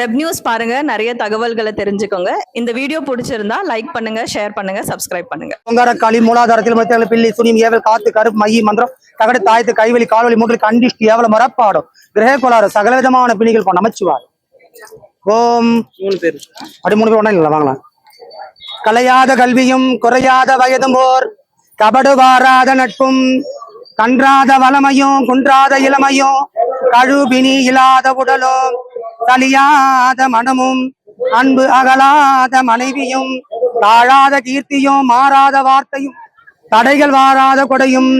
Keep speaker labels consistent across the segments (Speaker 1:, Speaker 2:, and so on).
Speaker 1: Web news பாருங்க நிறைய தகவல்களை தெரிஞ்சுக்கோங்க. இந்த வீடியோ பிடிச்சிருந்தா லைக் பண்ணுங்க ஷேர் பண்ணுங்க சப்ஸ்கிரைப் பண்ணுங்க.
Speaker 2: பொங்காரக்காளி மூலாதாரத்தில் மத்தியில் பில்லி சுனியம் ஏவல் காத்து கருப்பு மைய மந்திரம் தகடு தாயத்து கைவலி கால்வழி மூன்று கண்டிஷ்டி ஏவல மரப்பாடும். கிரக கோளாறு சகல விதமான பிணிகள் கொண்ட அமைச்சுவார் ஓம்.
Speaker 3: மூணு பேர்
Speaker 2: அப்படி மூணு பேர் ஒன்றும் இல்லை வாங்கலாம். கலையாத கல்வியும் குறையாத வயதும் போர். கபடு வாராத நட்பும் கன்றாத வளமையும் குன்றாத இளமையும் கழுபினி இல்லாத உடலும் கலியாத மனமும் அன்பு அகலாத மனைவியும் தாழாத கீர்த்தியும் மாறாத வார்த்தையும் தடைகள் வாராத கொடையும்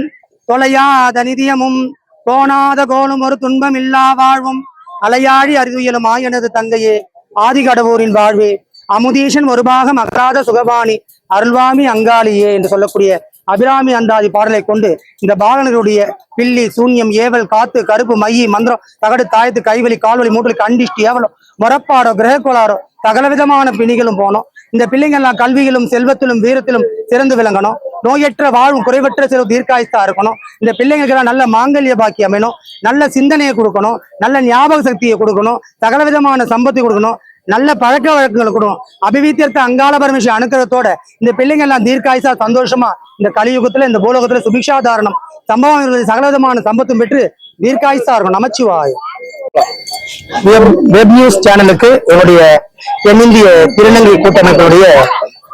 Speaker 2: தொலையாத நிதியமும் கோணாத கோலும் ஒரு துன்பம் இல்லா வாழ்வும் அலையாழி அறிவியலுமா எனது தங்கையே ஆதிகடவூரின் வாழ்வே அமுதீஷன் ஒரு பாகம் அகராத சுகபாணி அருள்வாமி அங்காளியே என்று சொல்லக்கூடிய அபிராமி அந்தாதி பாடலை கொண்டு இந்த பாலனருடைய பில்லி சூன்யம் ஏவல் காத்து கருப்பு மையி மந்திரம் தகடு தாயத்து கைவலி கால்வலி மூட்டலுக்கு அண்டிஷ்டி ஏவலம் முறப்பாடோ கிரகக்கோளாரோ சகல விதமான பிணிகளும் போனோம். இந்த பிள்ளைங்க எல்லாம் கல்வியிலும் செல்வத்திலும் வீரத்திலும் சிறந்து விளங்கணும். நோயற்ற வாழ்வும் குறைவற்ற சிறு தீர்க்காயத்தா இருக்கணும். இந்த பிள்ளைங்களுக்கு நல்ல மாங்கல்ய பாக்கி அமையணும் நல்ல சிந்தனையை கொடுக்கணும். நல்ல ஞாபக சக்தியை கொடுக்கணும். சகல விதமான சம்பத்தை கொடுக்கணும். நல்ல பழக்க வழக்கங்களை கொடுக்கும் அபிவித்தியர்த்த அங்காள பரமேஸ்வரி அனுக்கிரகத்தோட இந்த பிள்ளைங்க எல்லாம் தீர்க்காயசா சந்தோஷமா இந்த கலியுகத்துல இந்த பூலோகத்துல சுபிக்ஷாதாரணம் சம்பவம் சகலவிதமான சம்பத்தும் பெற்று தீர்க்காயசா இருக்கும். நமச்சிவாய். வெப் நியூஸ் சேனலுக்கு என்னுடைய தென்னிந்திய திருநங்கை கூட்டமைப்பினுடைய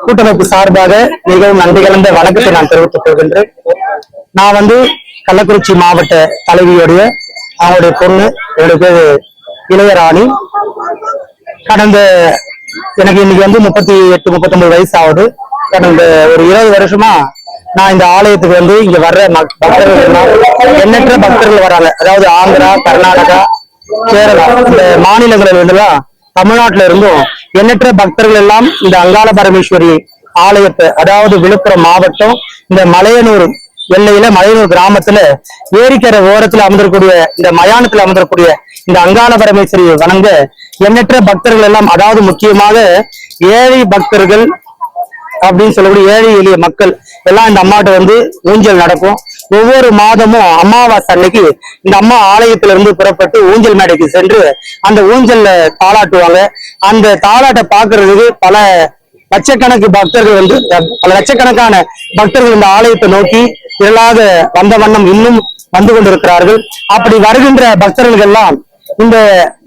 Speaker 2: கூட்டமைப்பு சார்பாக மிகவும் நன்றி கலந்த வணக்கத்தை நான் தெரிவித்துக் கொள்கின்றேன். நான் வந்து கள்ளக்குறிச்சி மாவட்ட தலைவியுடைய அவங்களுடைய பொண்ணு என்னுடைய பேரு இளையராணி. கடந்த எனக்கு இன்னைக்கு வந்து முப்பத்தி எட்டு முப்பத்தொன்பது வயசு ஆகுது கடந்த ஒரு இருபது வருஷமா நான் இந்த ஆலயத்துக்கு வந்து இங்க வர்ற பக்தர்கள் எண்ணற்ற பக்தர்கள் வராங்க. அதாவது ஆந்திரா கர்நாடகா கேரளா இந்த மாநிலங்களில் இருந்தெல்லாம் தமிழ்நாட்டுல இருந்தும் எண்ணற்ற பக்தர்கள் எல்லாம் இந்த அங்காள பரமேஸ்வரி ஆலயத்தை அதாவது விழுப்புரம் மாவட்டம் இந்த மலையனூர் எல்லையில மலையனூர் கிராமத்துல ஏரிக்கரை ஓரத்துல அமர்ந்திருக்கூடிய இந்த மயானத்துல அமர்ந்திருக்கூடிய இந்த அங்காள பரமேஸ்வரியை வணங்க எண்ணற்ற பக்தர்கள் எல்லாம் அதாவது முக்கியமாக ஏழை பக்தர்கள் அப்படின்னு சொல்லக்கூடிய ஏழை எளிய மக்கள் எல்லாம் இந்த அம்மாட்ட வந்து ஊஞ்சல் நடக்கும். ஒவ்வொரு மாதமும் அமாவாசை அன்னைக்கு இந்த அம்மா ஆலயத்துல இருந்து புறப்பட்டு ஊஞ்சல் மேடைக்கு சென்று அந்த ஊஞ்சல்ல தாளாட்டுவாங்க. அந்த தாளாட்டை பாக்குறதுக்கு பல லட்சக்கணக்கு பக்தர்கள் வந்து பல லட்சக்கணக்கான பக்தர்கள் இந்த ஆலயத்தை நோக்கி திரளாக வந்த வண்ணம் இன்னும் வந்து கொண்டிருக்கிறார்கள். அப்படி வருகின்ற பக்தர்கள் எல்லாம் இந்த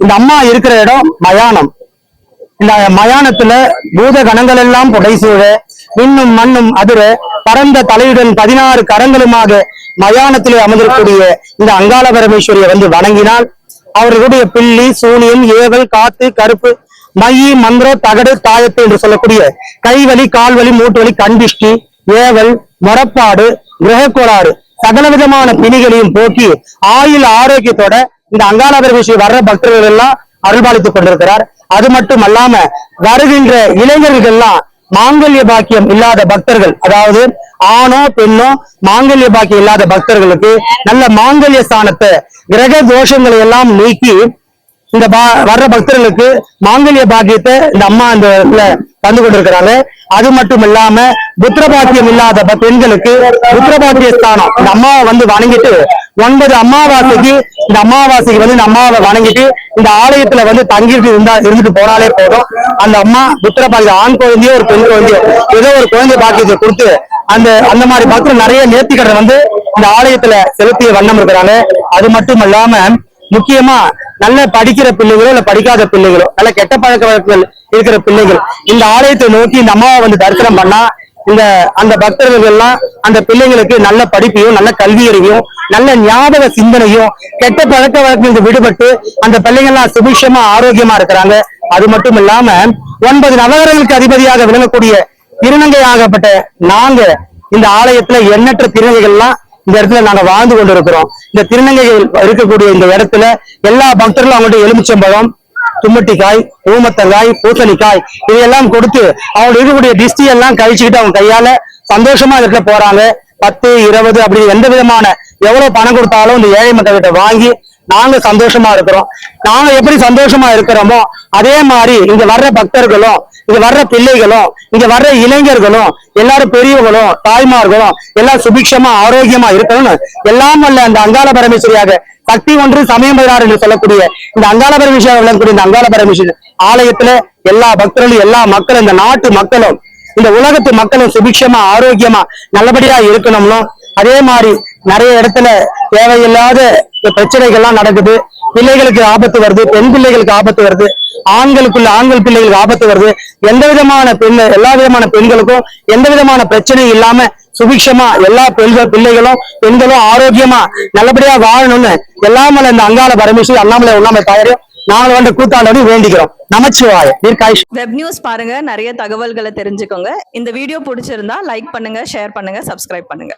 Speaker 2: இந்த அம்மா இருக்கிற இடம் மயானம். இந்த மயானத்துல பூத கணங்கள் எல்லாம் புடைசூழ மின்னும் மண்ணும் அதிர பரந்த தலையுடன் பதினாறு கரங்களுமாக மயானத்திலே அமர்ந்திருக்கக்கூடிய இந்த அங்காள பரமேஸ்வரியை வந்து வணங்கினால் அவர்களுடைய பில்லி சூனியம் ஏவல் காத்து கருப்பு மையி மந்திரம் தகடு தாயத்து என்று சொல்லக்கூடிய கைவலி கால்வலி மூட்டுவலி கண்டிஷ்டி ஏவல் முறப்பாடு கிரக கோளாறு சகல விதமான பிணிகளையும் போக்கி ஆயுள் ஆரோக்கியத்தோட இந்த அங்காள விஷயம் வர்ற பக்தர்கள் எல்லாம் அருள்பாலித்துக் கொண்டிருக்கிறார். அது மட்டும் அல்லாம வருகின்ற இளைஞர்கள் எல்லாம் மாங்கல்ய பாக்கியம் இல்லாத பக்தர்கள் அதாவது ஆணோ பெண்ணோ மாங்கல்ய பாக்கியம் இல்லாத பக்தர்களுக்கு நல்ல மாங்கல்ய ஸ்தானத்தை கிரக தோஷங்களை எல்லாம் நீக்கி இந்த பா- வர்ற பக்தர்களுக்கு மாங்கல்ய பாக்கியத்தை இந்த அம்மா இந்த இதுல தந்து கொண்டிருக்கிறாங்க. அது மட்டும் இல்லாம புத்திர பாக்கியம் இல்லாத ப- பெண்களுக்கு புத்திர பாக்கிய ஸ்தானம். இந்த அம்மாவை வந்து வணங்கிட்டு ஒன்பது அமாவாசைக்கு இந்த அமாவாசைக்கு வந்து இந்த அம்மாவை வணங்கிட்டு இந்த ஆலயத்துல வந்து தங்கிட்டு இருந்தா இருந்துட்டு போனாலே போதும். அந்த அம்மா புத்திர ஆண் குழந்தையோ ஒரு பெண் குழந்தையோ ஏதோ ஒரு குழந்தை பாக்கியத்தை கொடுத்து அந்த அந்த மாதிரி பக்தர்கள் நிறைய நேர்த்திக்கடை வந்து இந்த ஆலயத்துல செலுத்திய வண்ணம் இருக்கிறாங்க. அது மட்டும் இல்லாம முக்கியமா நல்ல படிக்கிற பிள்ளைகளோ இல்ல படிக்காத பிள்ளைகளோ நல்ல கெட்ட பழக்க வழக்கங்கள் இருக்கிற பிள்ளைகள் இந்த ஆலயத்தை நோக்கி இந்த அம்மாவை வந்து தரிசனம் பண்ணா இந்த அந்த பக்தர்கள் எல்லாம் அந்த பிள்ளைங்களுக்கு நல்ல படிப்பையும் நல்ல கல்வி அறிவையும் நல்ல ஞாபக சிந்தனையும் கெட்ட பழக்க வழக்கிலிருந்து விடுபட்டு அந்த பிள்ளைங்க எல்லாம் சுபிஷமா ஆரோக்கியமா இருக்கிறாங்க. அது மட்டும் இல்லாம ஒன்பது நவகரங்களுக்கு அதிபதியாக விளங்கக்கூடிய திருநங்கை ஆகப்பட்ட நாங்க இந்த ஆலயத்துல எண்ணற்ற திருநங்கைகள்லாம் இந்த இடத்துல நாங்க வாழ்ந்து கொண்டிருக்கிறோம். இந்த திருநங்கைகள் இருக்கக்கூடிய இந்த இடத்துல எல்லா பக்தர்களும் அவங்கள்ட்ட எலுமிச்சம்பழம் தும்மட்டிக்காய் ஊமத்தங்காய் பூசணிக்காய் இதையெல்லாம் கொடுத்து அவங்க இருக்கக்கூடிய டிஸ்டி எல்லாம் கழிச்சுக்கிட்டு அவங்க கையால சந்தோஷமா இருக்க போறாங்க. பத்து இருபது அப்படி எந்த விதமான எவ்வளவு பணம் கொடுத்தாலும் இந்த ஏழை மக்கள் கிட்ட வாங்கி நாங்க சந்தோஷமா இருக்கிறோம். நாங்க எப்படி சந்தோஷமா இருக்கிறோமோ அதே மாதிரி இங்க வர்ற பக்தர்களும் இங்க வர்ற பிள்ளைகளும் இங்க வர்ற இளைஞர்களும் எல்லாரும் பெரியவர்களும் தாய்மார்களும் எல்லாம் சுபிக்ஷமா ஆரோக்கியமா இருக்கணும்னு எல்லாம் வல்ல அந்த அங்காள பரமேஸ்வரியாக சக்தி ஒன்று சமயம் பதினாறு என்று சொல்லக்கூடிய இந்த அங்காள பரமேஸ்வரியாக விளங்கக்கூடிய இந்த அங்காள பரமேஸ்வரி ஆலயத்துல எல்லா பக்தர்களும் எல்லா மக்களும் இந்த நாட்டு மக்களும் இந்த உலகத்து மக்களும் சுபிக்ஷமா ஆரோக்கியமா நல்லபடியா இருக்கணும்னு அதே மாதிரி நிறைய இடத்துல தேவையில்லாத பிரச்சனைகள்லாம் நடக்குது. பிள்ளைகளுக்கு ஆபத்து வருது பெண் பிள்ளைகளுக்கு ஆபத்து வருது ஆண்களுக்குள்ள ஆண்கள் பிள்ளைகளுக்கு ஆபத்து வருது. எந்த விதமான பெண் எல்லா விதமான பெண்களுக்கும் எந்த விதமான பிரச்சனையும் இல்லாம சுபிக்ஷமா எல்லா பெண்கள் பிள்ளைகளும் பெண்களும் ஆரோக்கியமா நல்லபடியா வாழணும்னு எல்லாமல இந்த அங்காள பரமேஸ்வரி அண்ணாமலை உண்ணாமலை தாயாரையும் நாங்கள் வந்து கூத்தாண்டோடு வேண்டிக்கிறோம். நமச்சிவாய தீர்க்காயுஷ்
Speaker 1: வெப் நியூஸ் பாருங்க நிறைய தகவல்களை தெரிஞ்சுக்கோங்க. இந்த வீடியோ பிடிச்சிருந்தா லைக் பண்ணுங்க ஷேர் பண்ணுங்க சப்ஸ்கிரைப் பண்ணுங்க.